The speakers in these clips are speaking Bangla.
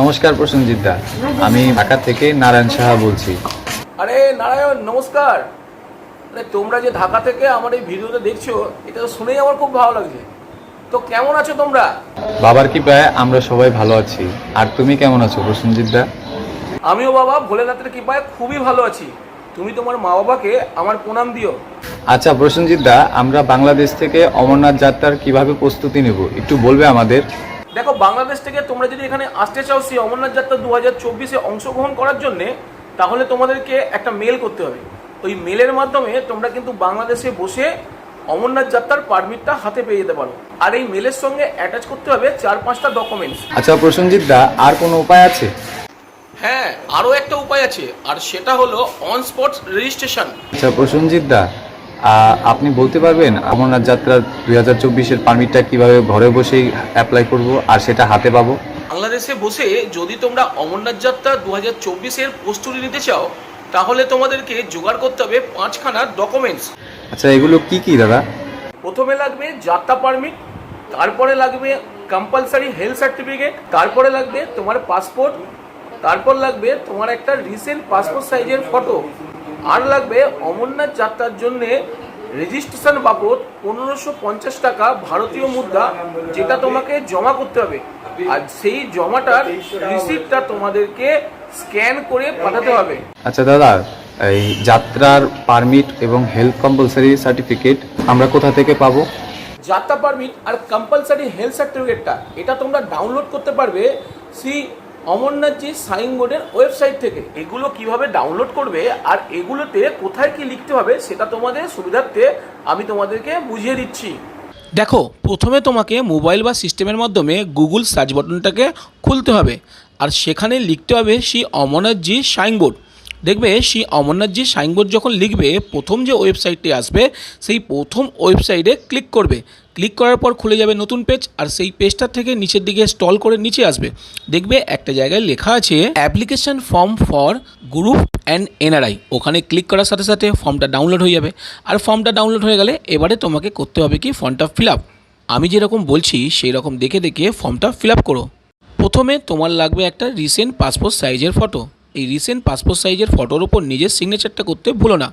নমস্কার প্রসেনজিৎ দা। আমি ঢাকা থেকে নারায়ণ সাহা বলছি। আরে নারায়ণ নমস্কার। আরে তোমরা যে ঢাকা থেকে আমার এই ভিডিওটা দেখছ এটা তো শুনেই আমার খুব ভালো লাগছে। তো কেমন আছো তোমরা? বাবার কৃপায় আমরা সবাই ভালো আছি। আর তুমি কেমন আছো প্রসেনজিৎ দা? আমিও বাবা ভোলেনাথের কৃপায় খুবই ভালো আছি। তুমি তোমার মা বাবাকে আমার প্রণাম দিও। আচ্ছা প্রসেনজিৎ দা আমরা বাংলাদেশ থেকে অমরনাথ যাত্রার কীভাবে প্রস্তুতি নেব একটু বলবে আমাদের? দেখো বাংলাদেশ থেকে তোমরা যদি এখানে আসতে চাও সেই অমরনাথ যাত্রা দু হাজার চব্বিশে অংশগ্রহণ করার জন্যে তাহলে তোমাদেরকে একটা মেল করতে হবে। ওই মেলের মাধ্যমে তোমরা কিন্তু বাংলাদেশে বসে অমরনাথ যাত্রার পারমিটটা হাতে পেয়ে যেতে পারো। আর এই মেলের সঙ্গে অ্যাটাচ করতে হবে চার পাঁচটা ডকুমেন্টস আচ্ছা প্রসেনজিৎ দা আর কোনো উপায় আছে? হ্যাঁ আরও একটা উপায় আছে আর সেটা হলো অন স্পট রেজিস্ট্রেশন আচ্ছা প্রসেনজিৎ দা আপনি বলতে পারবেন অমরনাথ যাত্রা দুই হাজার চব্বিশের পারমিটটা কীভাবে ঘরে বসেই অ্যাপ্লাই করব আর সেটা হাতে পাবো? বাংলাদেশে বসে যদি তোমরা অমরনাথ যাত্রা দু হাজার চব্বিশের প্রস্তুতি নিতে চাও তাহলে তোমাদেরকে জোগাড় করতে হবে পাঁচখানা ডকুমেন্টস আচ্ছা এগুলো কি কি দাদা? প্রথমে লাগবে যাত্রা পারমিট তারপরে লাগবে কম্পালসারি হেলথ সার্টিফিকেট তারপরে লাগবে তোমার পাসপোর্ট তারপর লাগবে তোমার একটা রিসেন্ট পাসপোর্ট সাইজের ফটো আর লাগবে অমরনাথ যাত্রার জন্যে রেজিস্ট্রেশন বাবদ পনেরোশো পঞ্চাশ টাকা ভারতীয় মুদ্রা যেটা তোমাকে জমা করতে হবে। আর সেই জমাটার রিসিপ্টটা তোমাদেরকে স্ক্যান করে পাঠাতে হবে। আচ্ছা দাদা এই যাত্রার পারমিট এবং হেলথ কম্পালসারি সার্টিফিকেট আমরা কোথা থেকে পাবো? যাত্রা পারমিট আর কম্পালসারি হেলথ সার্টিফিকেটটা এটা তোমরা ডাউনলোড করতে পারবে। শ্রী অমরনাথজি সাইন বোর্ডের ওয়েবসাইট থেকে। এগুলো কীভাবে ডাউনলোড করবে আর এগুলোতে কোথায় কি লিখতে হবে সেটা তোমাদের সুবিধার্থে আমি তোমাদেরকে বুঝিয়ে দিচ্ছি। দেখো, প্রথমে তোমাকে মোবাইল বা সিস্টেমের মাধ্যমে গুগল সার্চ বাটনটাকে খুলতে হবে। আর সেখানে লিখতে হবে সেই অমরনাথজি সাইনবোর্ড দেখবে সেই অমরনাথজি সাইনবোর্ড যখন লিখবে, প্রথম যে ওয়েবসাইটটি আসবে, সেই প্রথম ওয়েবসাইটে ক্লিক করবে। ক্লিক করার পর খুলে যাবে নতুন পেজ আর সেই পেজটার থেকে নিচের দিকে স্টল করে নিচে আসবে। দেখবে একটা জায়গায় লেখা আছে, application form for group and NRI. ওখানে ক্লিক করার সাথে সাথে ফর্মটা ডাউনলোড হয়ে যাবে। আর ফর্মটা ডাউনলোড হয়ে গেলে এবারে তোমাকে করতে হবে কি? ফর্মটা ফিল আপ। আমি যেরকম বলছি সেই রকম দেখে দেখে ফর্মটা ফিল আপ করো। প্রথমে তোমার লাগবে একটা রিসেন্ট পাসপোর্ট সাইজের ফটো। এই রিসেন্ট পাসপোর্ট সাইজের ফটোর ওপর নিজের সিগনেচারটা করতে ভুলো না।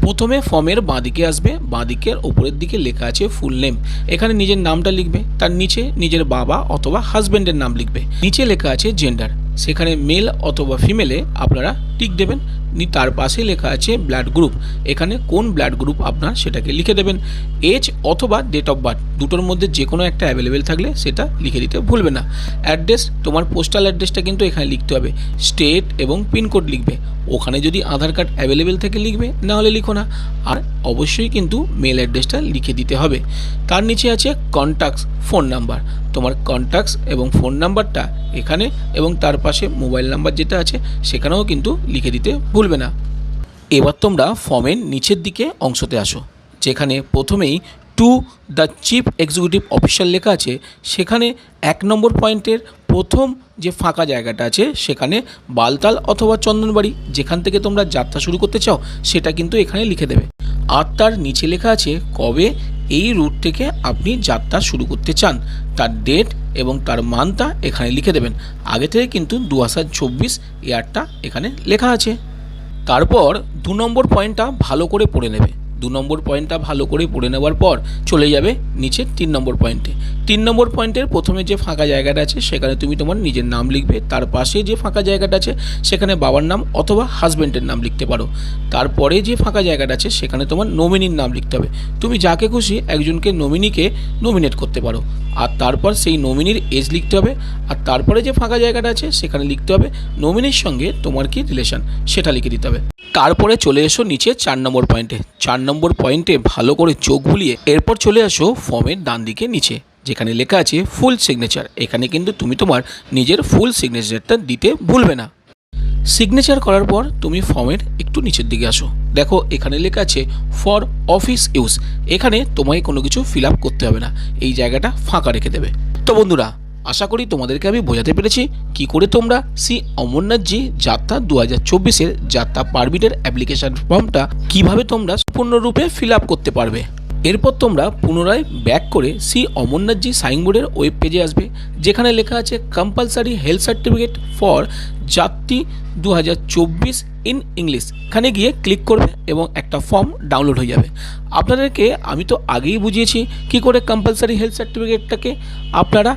প্রথমে ফর্মের বাঁদিকে আসবে, বাঁদিকের ওপরের দিকে লেখা আছে ফুল নেম এখানে নিজের নামটা লিখবে, তার নিচে নিজের বাবা অথবা হাজব্যান্ডের নাম লিখবে। নিচে লেখা আছে জেন্ডার সেখানে মেল অথবা ফিমেলে আপনারা টিক দেবেন। নি তার পাশে লেখা আছে ব্লাড গ্রুপ। এখানে কোন ব্লাড গ্রুপ আপনার সেটাকে লিখে দেবেন। এজ অথবা ডেট অফ বার্থ দুটোর মধ্যে যে কোনো একটা অ্যাভেলেবেল থাকলে সেটা লিখে দিতে ভুলবে না। অ্যাড্রেস, তোমার পোস্টাল অ্যাড্রেসটা কিন্তু এখানে লিখতে হবে। স্টেট এবং পিনকোড লিখবে। ওখানে যদি আধার কার্ড অ্যাভেলেবেল থেকে লিখবে, না হলে লিখো না। আর অবশ্যই কিন্তু মেল অ্যাড্রেসটা লিখে দিতে হবে। তার নিচে আছে কন্ট্যাক্টস ফোন নাম্বার। তোমার কন্ট্যাক্টস এবং ফোন নাম্বারটা এখানে এবং তার পাশে মোবাইল নাম্বার যেটা আছে সেখানেও কিন্তু লিখে দিতে ভুলবে না। এবার তোমরা ফর্মের নিচের দিকে অংশতে আসো, যেখানে প্রথমেই to the chief executive officer লেখা আছে, সেখানে এক নম্বর পয়েন্টের প্রথম যে ফাঁকা জায়গাটা আছে, সেখানে বালতাল অথবা চন্দনবাড়ি যেখান থেকে তোমরা যাত্রা শুরু করতে চাও, সেটা কিন্তু এখানে লিখে দেবে। আর তার নিচে লেখা আছে কবে এই রুট থেকে আপনি যাত্রা শুরু করতে চান। তার ডেট এবং তার মানটা এখানে লিখে দেবেন। আগে থেকে কিন্তু দু হাজার চব্বিশ এয়ারটা এখানে লেখা আছে। তারপর দু নম্বর পয়েন্টটা ভালো করে পড়ে নেবে। দু নম্বর পয়েন্টটা ভালো করে পড়ে নেওয়ার পর চলে যাবে নিচে তিন নম্বর পয়েন্টে। তিন নম্বর পয়েন্টের প্রথমে যে ফাঁকা জায়গাটা আছে, সেখানে তুমি তোমার নিজের নাম লিখবে, তার পাশে যে ফাঁকা জায়গাটা আছে, সেখানে বাবার নাম অথবা হাজব্যান্ডের নাম লিখতে পারো। তারপরে যে ফাঁকা জায়গাটা আছে, সেখানে তোমার নমিনির নাম লিখতে হবে। তুমি যাকে খুশি একজনকে নমিনিকে নমিনেট করতে পারো। আর তারপর সেই নমিনির এজ লিখতে হবে, আর তারপরে যে ফাঁকা জায়গাটা আছে সেখানে লিখতে হবে, নমিনির সঙ্গে তোমার কি রিলেশন সেটা লিখে দিতে হবে। তারপরে চলে এসো নিচে চার নম্বর পয়েন্টে চার নম্বর পয়েন্টে ভালো করে চোখ বুলিয়ে এরপর চলে আসো ফর্মের ডান দিকে নিচে, যেখানে লেখা আছে ফুল সিগনেচার এখানে কিন্তু তুমি তোমার নিজের ফুল সিগনেচারটা দিতে ভুলবে না। সিগনেচার করার পর তুমি ফর্মের একটু নিচের দিকে আসো। দেখো, এখানে লেখা আছে ফর অফিস ইউজ এখানে তোমায় কোনো কিছু ফিল করতে হবে না। এই জায়গাটা ফাঁকা রেখে দেবে। তো বন্ধুরা, আশা করি তোমাদেরকে আমি বোঝাতে পেরেছি। কি করে তোমরা শ্রী অমরনাথজি যাত্রা দু হাজার চব্বিশের যাত্রা পারমিটের অ্যাপ্লিকেশন ফর্মটা কীভাবে তোমরা সম্পূর্ণরূপে ফিল করতে পারবে? এরপর তোমরা পুনরায় ব্যাক করে সি অমরনাথজি সাইনবোর্ডের ওয়েব পেজে আসবে, যেখানে লেখা আছে কম্পালসারি হেলথ সার্টিফিকেট ফর যাত্রী দু হাজার চব্বিশ ইন ইংলিশ এখানে গিয়ে ক্লিক করবে এবং একটা ফর্ম ডাউনলোড হয়ে যাবে। আপনাদেরকে আমি তো আগেই বুঝিয়েছি কি করে কম্পালসারি হেলথ সার্টিফিকেটটাকে আপনারা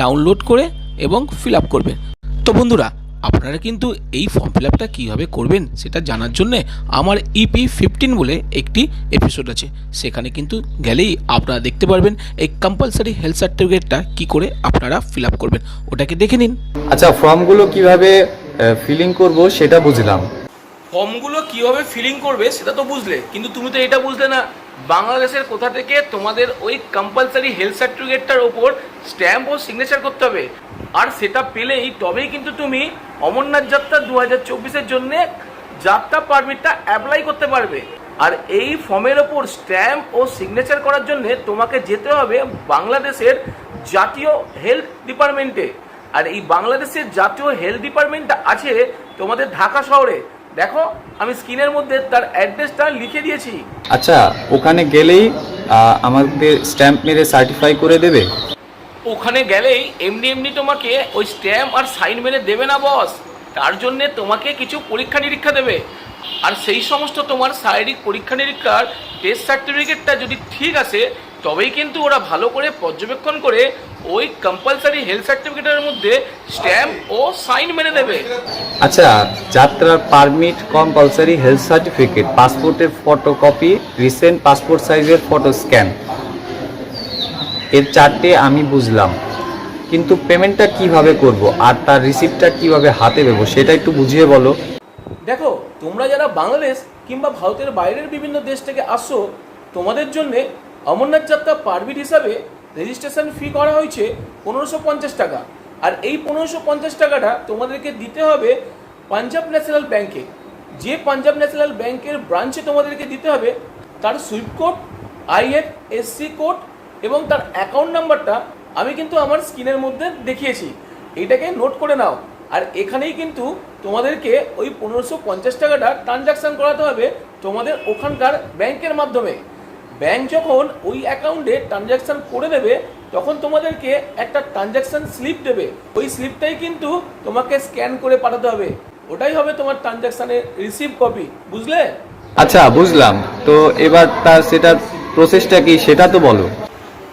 ডাউনলোড করে এবং ফিল আপ করবেন তো বন্ধুরা আপনারা কিন্তু এই ফর্ম ফিল আপটা কীভাবে করবেন সেটা জানার জন্যে আমার E ইপি ফিফটিন বলে একটি এপিসোড আছে। সেখানে কিন্তু গেলেই আপনারা দেখতে পারবেন এই কম্পালসারি হেলথ সার্টিফিকেটটা কী করে আপনারা ফিল আপ করবেন। ওটাকে দেখে নিন। আচ্ছা ফর্মগুলো কীভাবে ফিলিং করব সেটা বুঝলাম। ফর্মগুলো কীভাবে ফিলিং করবে সেটা তো বুঝলে কিন্তু তুমি তো এটা বুঝলে না। বাংলাদেশের কোথা থেকে তোমাদের ওই কম্পালসারি হেলথ সার্টিফিকেটটার ওপর স্ট্যাম্প ও সিগনেচার করতে হবে? আর সেটা পেলেই তবেই কিন্তু তুমি অমরনাথ যাত্রা দু হাজার চব্বিশের জন্যে যাত্রা পারমিটটা অ্যাপ্লাই করতে পারবে। আর এই ফর্মের ওপর স্ট্যাম্প ও সিগনেচার করার জন্য তোমাকে যেতে হবে বাংলাদেশের জাতীয় হেলথ ডিপার্টমেন্টে আর এই বাংলাদেশের জাতীয় হেলথ ডিপার্টমেন্টটা আছে তোমাদের ঢাকা শহরে। দেখো আমি স্ক্রিনের মধ্যে তার অ্যাড্রেসটা লিখে দিয়েছি। আচ্ছা ওখানে গেলেই আহ, আমাদের স্ট্যাম্প মেরে সার্টিফাই করে দেবে? ওখানে গেলেই এমনি এমনি তোমাকে ওই স্ট্যাম্প আর সাইন মেরে দেবে না বস। তার জন্যে তোমাকে কিছু পরীক্ষা নিরীক্ষা দেবে। আর সেই সমস্ত তোমার শারীরিক পরীক্ষা নিরীক্ষার টেস্ট সার্টিফিকেটটা যদি ঠিক আছে তবেই কিন্তু ওরা ভালো করে পর্যবেক্ষণ করে ওই কম্পালসারি হেলথ সার্টিফিকেটের মধ্যে স্ট্যাম্প ও সাইন মেনে দেবে। আচ্ছা যাত্রার পারমিট কম্পালসারি হেলথ সার্টিফিকেট পাসপোর্টের ফটোকপি রিসেন্ট পাসপোর্ট সাইজের ফটো স্ক্যান এর চারটে আমি বুঝলাম। কিন্তু পেমেন্টটা কীভাবে করব? আর তার রিসিপ্টটা কীভাবে হাতে দেবো সেটা একটু বুঝিয়ে বলো। দেখো তোমরা যারা বাংলাদেশ কিংবা ভারতের বাইরের বিভিন্ন দেশ থেকে আসছো তোমাদের জন্য অমরনাথ যাত্রা পারমিট হিসাবে রেজিস্ট্রেশন ফি করা হয়েছে পনেরোশো পঞ্চাশ টাকা। আর এই পনেরোশো পঞ্চাশ টাকাটা তোমাদেরকে দিতে হবে পাঞ্জাব ন্যাশনাল ব্যাংকে। যে পাঞ্জাব ন্যাশনাল ব্যাংকের ব্রাঞ্চে তোমাদেরকে দিতে হবে, তার সুইফট কোড, আইএফএসসি কোড এবং তার অ্যাকাউন্ট নাম্বারটা আমি কিন্তু আমার স্ক্রিনের মধ্যে দেখিয়েছি। এইটাকে নোট করে নাও। আর এখানেই কিন্তু তোমাদেরকে ওই পনেরোশো পঞ্চাশ টাকাটা ট্রানজাকশান করাতে হবে তোমাদের ওখানকার ব্যাংকের মাধ্যমে। ব্যাংক যখন ওই অ্যাকাউন্টে ট্রানজাকশান করে দেবে তখন তোমাদেরকে একটা ট্রানজাকশান স্লিপ দেবে। ওই স্লিপটাই কিন্তু তোমাকে স্ক্যান করে পাঠাতে হবে। ওটাই হবে তোমার ট্রানজাকশানের রিসিভ কপি বুঝলে? আচ্ছা বুঝলাম। তো এবার তার সেটার প্রসেসটা কি সেটা তো বলো।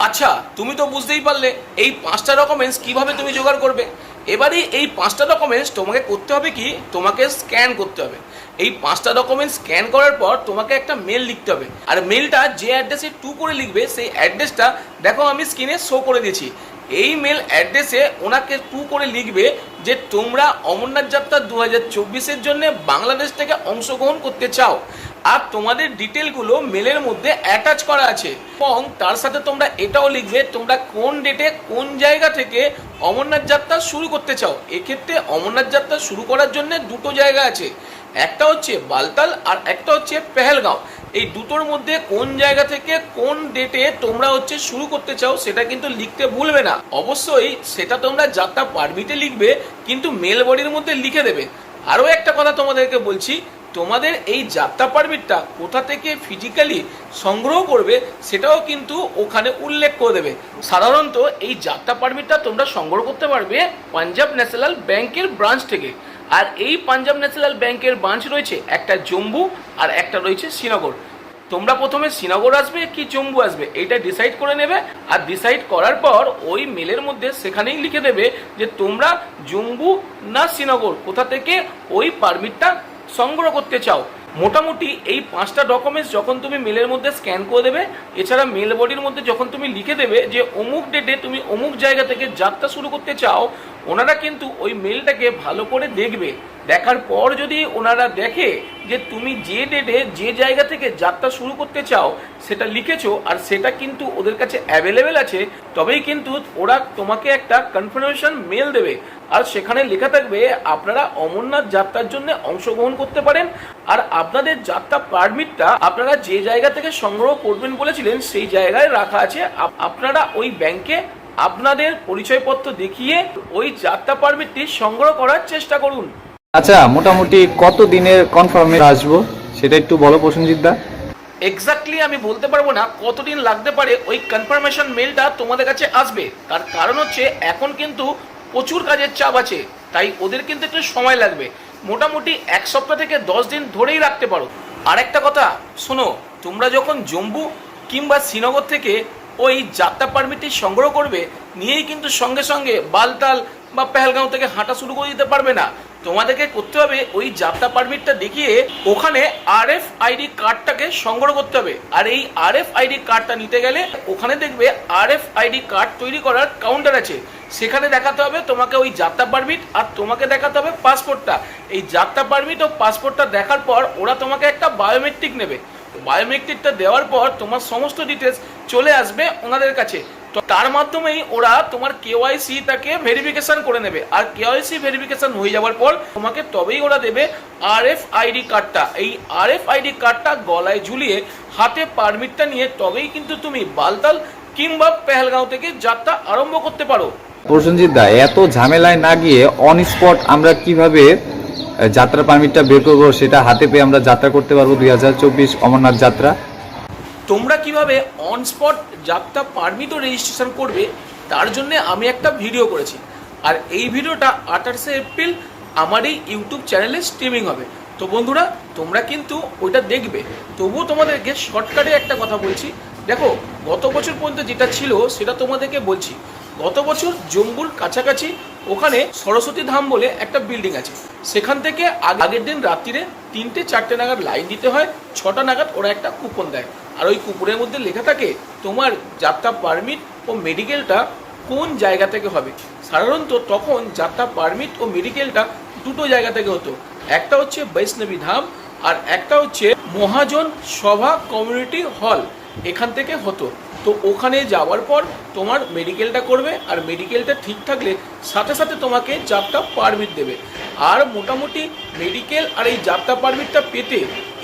আচ্ছা তুমি তো বুঝতেই পারলে এই পাঁচটা ডকুমেন্টস কীভাবে তুমি জোগাড় করবে? এবারে এই পাঁচটা ডকুমেন্টস তোমাকে করতে হবে কি? তোমাকে স্ক্যান করতে হবে। এই পাঁচটা ডকুমেন্টস স্ক্যান করার পর তোমাকে একটা মেল লিখতে হবে। আর মেলটা যে অ্যাড্রেসে টু করে লিখবে, সেই অ্যাড্রেসটা দেখো আমি স্ক্রিনে শো করে দিয়েছি। এই মেল অ্যাড্রেসে ওনাকে টু করে লিখবে যে তোমরা অমরনাথ যাত্রা দু হাজার চব্বিশের জন্য বাংলাদেশ থেকে অংশগ্রহণ করতে চাও। আর তোমাদের ডিটেলগুলো মেলের মধ্যে অ্যাটাচ করা আছে। এবং তার সাথে তোমরা এটাও লিখবে, তোমরা কোন ডেটে কোন জায়গা থেকে অমরনাথ যাত্রা শুরু করতে চাও? এক্ষেত্রে অমরনাথ যাত্রা শুরু করার জন্য দুটো জায়গা আছে। একটা হচ্ছে বালতাল আর একটা হচ্ছে পেহেলগাঁও। এই দুটোর মধ্যে কোন জায়গা থেকে কোন ডেটে তোমরা হচ্ছে শুরু করতে চাও, সেটা কিন্তু লিখতে ভুলবে না। অবশ্যই সেটা তোমরা যাত্রা পারমিটে লিখবে, কিন্তু মেল বডির মধ্যে লিখে দেবে। আরও একটা কথা তোমাদেরকে বলছি তোমাদের এই যাত্রা পারমিটটা কোথা থেকে ফিজিক্যালি সংগ্রহ করবে সেটাও কিন্তু ওখানে উল্লেখ করে দেবে। সাধারণত এই যাত্রা পারমিটটা তোমরা সংগ্রহ করতে পারবে পাঞ্জাব ন্যাশনাল ব্যাংকের ব্রাঞ্চ থেকে। আর এই পাঞ্জাব ন্যাশনাল ব্যাংকের ব্রাঞ্চ রয়েছে একটা জম্মু আর একটা রয়েছে শ্রীনগর। তোমরা প্রথমে শ্রীনগর আসবে কি জম্মু আসবে এটা ডিসাইড করে নেবে। আর ডিসাইড করার পর ওই মেলের মধ্যে সেখানেই লিখে দেবে যে তোমরা জম্মু না শ্রীনগর কোথা থেকে ওই পারমিটটা সংগ্রহ করতে চাও মোটামুটি এই পাঁচটা ডকুমেন্টস যখন তুমি মেলের মধ্যে স্ক্যান করে দেবে, এছাড়া মেল বডির মধ্যে যখন তুমি লিখে দেবে যে অমুক ডেটে তুমি অমুক জায়গা থেকে যাত্রা শুরু করতে চাও, ওনারা কিন্তু ওই মেলটাকে ভালো করে দেখবে। দেখার পর যদি ওনারা দেখে যে তুমি যে ডেটে যে জায়গা থেকে যাত্রা শুরু করতে চাও, সেটা লিখেছো আর সেটা কিন্তু ওদের কাছে অ্যাভেলেবেল আছে, তবেই কিন্তু ওরা তোমাকে একটা কনফার্মেশন মেল দেবে। আর সেখানে লেখা থাকবে, আপনারা অমরনাথ যাত্রার জন্য অংশগ্রহণ করতে পারেন আর আপনাদের যাত্রা পারমিটটা আপনারা যে জায়গা থেকে সংগ্রহ করবেন বলেছিলেন সেই জায়গায় রাখা আছে। আপ- আপনারা ওই ব্যাংকে আপনাদের পরিচয়পত্র দেখিয়ে ওই যাত্রা পারমিটটি সংগ্রহ করার চেষ্টা করুন। আচ্ছা মোটামুটি কত দিনের কনফার্মে আসব? সেটা একটু বলো প্রসেনজিৎ দা। এক্স্যাক্টলি আমি বলতে পারব না কতদিন লাগতে পারে ওই কনফার্মেশন মেলটা তোমাদের কাছে আসবে। তার কারণ হচ্ছে এখন কিন্তু প্রচুর কাজের চাপ আছে তাই ওদের কিন্তু একটু সময় লাগবে। মোটামুটি এক সপ্তাহ থেকে দশ দিন ধরেই রাখতে পারো। আর একটা কথা, শোনো, তোমরা যখন জম্মু কিংবা শ্রীনগর থেকে ওই যাত্রা পারমিটটি সংগ্রহ করবে, নিয়েই কিন্তু সঙ্গে সঙ্গে বালতাল বা পেহেলগাঁও থেকে হাঁটা শুরু করে দিতে পারবে না। তোমাদেরকে করতে হবে ওই যাত্রা পারমিটটা দেখিয়ে ওখানে আর এফ আইডি কার্ডটাকে সংগ্রহ করতে হবে। আর এই আর এফ আইডি কার্ডটা নিতে গেলে ওখানে দেখবে আর এফ আইডি কার্ড তৈরি করার কাউন্টার আছে। সেখানে দেখাতে হবে তোমাকে ওই যাত্রা পারমিট আর তোমাকে দেখাতে হবে পাসপোর্টটা এই যাত্রা পারমিট ও পাসপোর্টটা দেখার পর ওরা তোমাকে একটা বায়োমেট্রিক নেবে। বায়োমেট্রিকটা দেওয়ার পর তোমার সমস্ত ডিটেলস চলে আসবে ওনাদের কাছে। তো তার মাধ্যমেই ওরা তোমার কেওয়াইসি তাকে ভেরিফিকেশন করে নেবে। আর কেওয়াইসি ভেরিফিকেশন হয়ে যাওয়ার পর তোমাকে তবেই ওরা দেবে আর এফ আইডি কার্ডটা এই আর এফ আইডি কার্ডটা গলায় ঝুলিয়ে হাতে পারমিটটা নিয়ে তবেই কিন্তু তুমি বালতাল কিংবা পেহেলগাঁও থেকে যাত্রা আরম্ভ করতে পারো। প্রসেনজিৎ দা, এত ঝামেলায় না গিয়ে অন স্পট আমরা কীভাবে যাত্রা পারমিটটা বের করব সেটা হাতে পেয়ে আমরা যাত্রা করতে পারব দুই হাজার চব্বিশ অমরনাথ যাত্রা। তোমরা কীভাবে অন স্পট যাত্রা পারমিটও রেজিস্ট্রেশন করবে, তার জন্য আমি একটা ভিডিও করেছি। আর এই ভিডিওটা আঠাশে এপ্রিল আমার এই ইউটিউব চ্যানেলে স্ট্রিমিং হবে। তো বন্ধুরা, তোমরা কিন্তু ওইটা দেখবে। তবুও তোমাদেরকে শর্টকাটে একটা কথা বলছি। দেখো, গত বছর পর্যন্ত যেটা ছিল, সেটা তোমাদেরকে বলছি। গত বছর জম্বুর কাছাকাছি ওখানে সরস্বতী ধাম বলে একটা বিল্ডিং আছে। সেখান থেকে আগের দিন রাত্রিরে তিনটে চারটে নাগাদ লাইন দিতে হয়, ছটা নাগাদ ওরা একটা কুপন দেয়। আর ওই কুপনের মধ্যে লেখা থাকে, তোমার যাত্রা পারমিট ও মেডিকেলটা কোন জায়গা থেকে হবে? সাধারণত তখন যাত্রা পারমিট ও মেডিকেলটা দুটো জায়গা থেকে হতো। একটা হচ্ছে বৈষ্ণবী ধাম আর একটা হচ্ছে মহাজন সভা কমিউনিটি হল এখান থেকে হতো। তো ওখানে যাওয়ার পর তোমার মেডিকেলটা করবে আর মেডিকেলটা ঠিক থাকলে সাথে সাথে তোমাকে যাত্রা পারমিট দেবে। আর মোটামুটি মেডিকেল আর এই যাত্রা পারমিটটা পেতে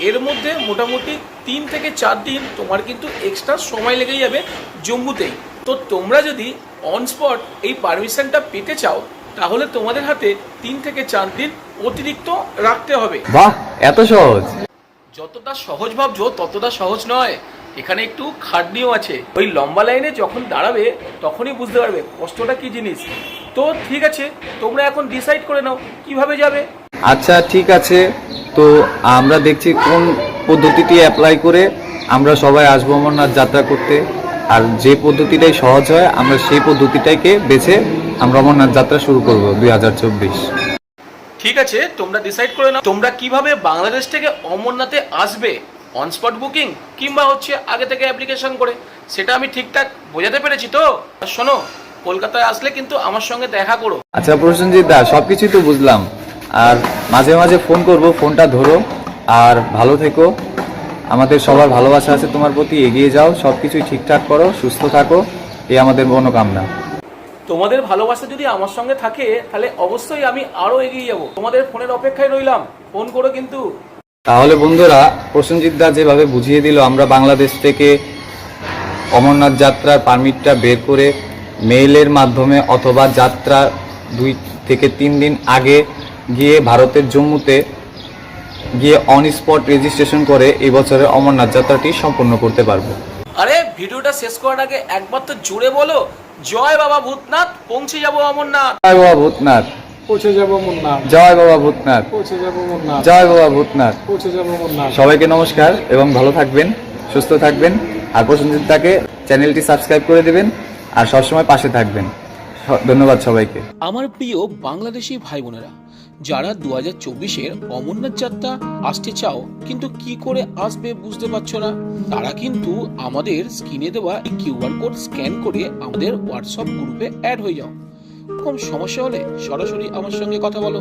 এর মধ্যে মোটামুটি তিন থেকে চার দিন তোমার কিন্তু এক্সট্রা সময় লেগে যাবে জম্মুতেই। তো তোমরা যদি অন স্পট এই পারমিশনটা পেতে চাও তাহলে তোমাদের হাতে তিন থেকে চার দিন অতিরিক্ত রাখতে হবে। বাহ এত সহজ। যতটা সহজ ভাবছ ততটা সহজ নয়। এখানে একটু খাটনিও আছে। ওই লম্বা লাইনে যখন দাঁড়াবে তখনই বুঝতে পারবে কষ্টটা কি জিনিস। তো ঠিক আছে তোমরা এখন ডিসাইড করে নাও কীভাবে যাবে? আচ্ছা ঠিক আছে। তো আমরা দেখছি কোন পদ্ধতিটি অ্যাপ্লাই করে আমরা সবাই আসব অমরনাথ যাত্রা করতে। আর যে পদ্ধতিটাই সহজ হয় আমরা সেই পদ্ধতিটাকে বেছে আমরা অমরনাথ যাত্রা শুরু করব দুই হাজার চব্বিশ। ঠিক আছে তোমরা ডিসাইড করে নাও তোমরা কীভাবে বাংলাদেশ থেকে অমরনাথে আসবে? অন স্পট বুকিং কিংবা হচ্ছে আগে থেকে অ্যাপ্লিকেশন করে সেটা আমি ঠিকঠাক বোঝাতে পেরেছি তো? আর শোনো কলকাতায় আসলে কিন্তু আমার সঙ্গে দেখা করো। আচ্ছা প্রসেনজিৎ দা সব কিছুই তো বুঝলাম। আর মাঝে মাঝে ফোন করব ফোনটা ধরো। আর ভালো থেকো। আমাদের সবার ভালোবাসা আছে তোমার প্রতি এগিয়ে যাও। সব কিছুই ঠিকঠাক করো সুস্থ থাকো। এই আমাদের মনোকামনা। তোমাদের ভালোবাসা যদি আমার সঙ্গে থাকে তাহলে অবশ্যই আমি আরও এগিয়ে যাব। তোমাদের ফোনের অপেক্ষায় রইলাম। ফোন করো কিন্তু। তাহলে বন্ধুরা প্রসেনজিৎ দা যেভাবে বুঝিয়ে দিল আমরা বাংলাদেশ থেকে অমরনাথ যাত্রার পারমিটটা বের করে মেইলের মাধ্যমে অথবা যাত্রা দুই থেকে তিন দিন আগে গিয়ে ভারতের জম্মুতে গিয়ে অন স্পট রেজিস্ট্রেশন করে এই বছরের অমরনাথ যাত্রাটি সম্পন্ন করতে পারব। আরে ভিডিওটা শেষ করার আগে একবার তো জুড়ে বলো জয় বাবা ভূতনাথ পৌঁছে যাব অমরনাথ। জয় বাবা ভূতনাথ। পৌঁছে যাব মুন্নাথ জয় বাবা ভূতনাথ। পৌঁছে যাব মুন্নাথ জয় বাবা ভূতনাথ। পৌঁছে যাব মুন্নাথ সবাইকে নমস্কার এবং ভালো থাকবেন সুস্থ থাকবেন। আর দাকে চ্যানেলটি সাবস্ক্রাইব করে দেবেন আর সবসময় পাশে থাকবেন। ধন্যবাদ সবাইকে। আমার প্রিয় বাংলাদেশি ভাই বোনেরা যারা দু হাজার চব্বিশের অমরনাথ যাত্রা আসতে চাও কিন্তু কি করে আসবে বুঝতে পারছ না? তারা কিন্তু আমাদের স্ক্রিনে দেওয়া এই কিউআর কোড স্ক্যান করে আমাদের হোয়াটসঅ্যাপ গ্রুপে অ্যাড হয়ে যাও। এরকম সমস্যা হলে সরাসরি আমার সঙ্গে কথা বলো।